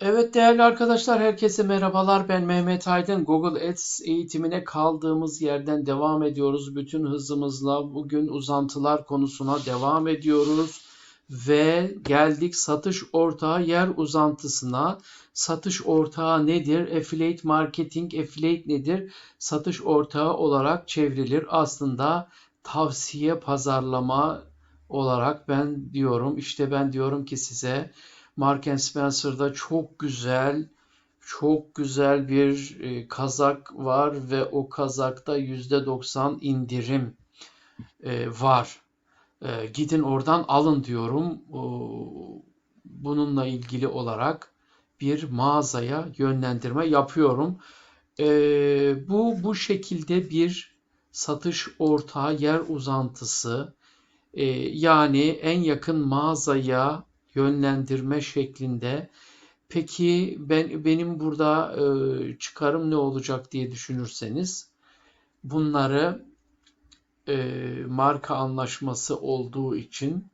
Evet değerli arkadaşlar herkese merhabalar. Ben Mehmet Aydın. Google Ads eğitimine kaldığımız yerden devam ediyoruz. Bütün hızımızla bugün uzantılar konusuna devam ediyoruz ve geldik satış ortağı yer uzantısına. Satış ortağı nedir? Affiliate marketing affiliate nedir? Satış ortağı olarak çevrilir. Aslında tavsiye pazarlama olarak ben diyorum işte ben diyorum ki size Mark Spencer'da çok güzel, çok güzel bir e, kazak var ve o kazakta %90 indirim e, var. E, gidin oradan alın diyorum. Bununla ilgili olarak bir mağazaya yönlendirme yapıyorum. Bu bu şekilde bir satış ortağı yer uzantısı yani en yakın mağazaya yönlendirme şeklinde. Peki ben benim burada e, çıkarım ne olacak diye düşünürseniz bunları e, marka anlaşması olduğu için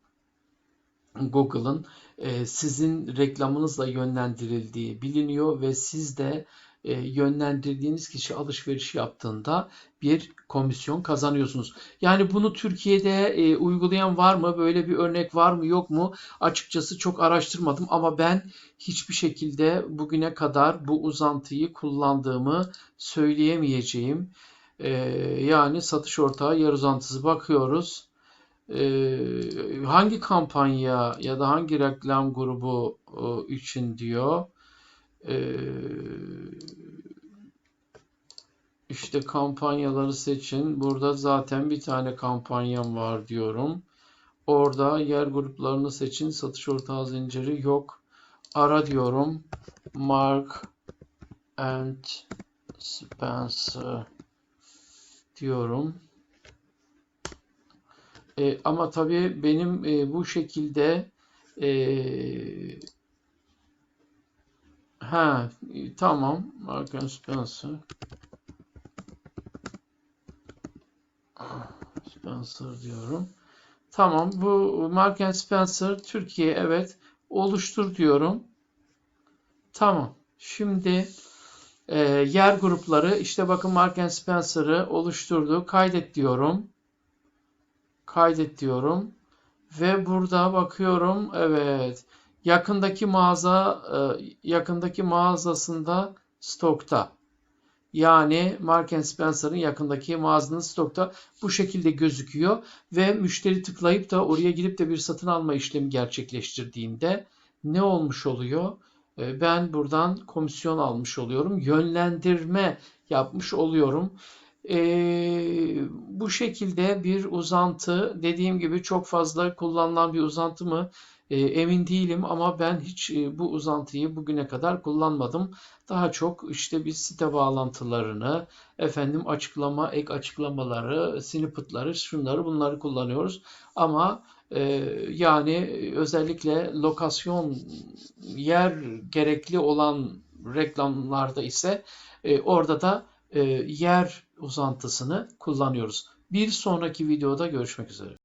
Google'ın e, sizin reklamınızla yönlendirildiği biliniyor ve siz de e, yönlendirdiğiniz kişi alışveriş yaptığında bir komisyon kazanıyorsunuz. Yani bunu Türkiye'de e, uygulayan var mı? Böyle bir örnek var mı yok mu? Açıkçası çok araştırmadım ama ben hiçbir şekilde bugüne kadar bu uzantıyı kullandığımı söyleyemeyeceğim. E, yani satış ortağı yer uzantısı bakıyoruz. E, hangi kampanya ya da hangi reklam grubu e, için diyor. E, işte kampanyaları seçin. Burada zaten bir tane kampanyam var diyorum. Orada yer gruplarını seçin. Satış ortağı zinciri yok. Ara diyorum. Mark and Spencer diyorum. E, ama tabii benim e, bu şekilde e, ha tamam Mark and Spencer Spencer diyorum. Tamam bu Mark Spencer Türkiye evet oluştur diyorum. Tamam. Şimdi e, yer grupları işte bakın Mark Spencer'ı oluşturdu. Kaydet diyorum. Kaydet diyorum. Ve burada bakıyorum evet yakındaki mağaza e, yakındaki mağazasında stokta. Yani Mark Spencer'ın yakındaki mağazanın stokta bu şekilde gözüküyor ve müşteri tıklayıp da oraya gidip de bir satın alma işlemi gerçekleştirdiğinde ne olmuş oluyor? E, ben buradan komisyon almış oluyorum. Yönlendirme yapmış oluyorum. Ee, bu şekilde bir uzantı dediğim gibi çok fazla kullanılan bir uzantı mı e, emin değilim ama ben hiç e, bu uzantıyı bugüne kadar kullanmadım. Daha çok işte biz site bağlantılarını, efendim açıklama, ek açıklamaları, snippetları, şunları bunları kullanıyoruz. Ama e, yani özellikle lokasyon yer gerekli olan reklamlarda ise e, orada da e, yer uzantısını kullanıyoruz. Bir sonraki videoda görüşmek üzere.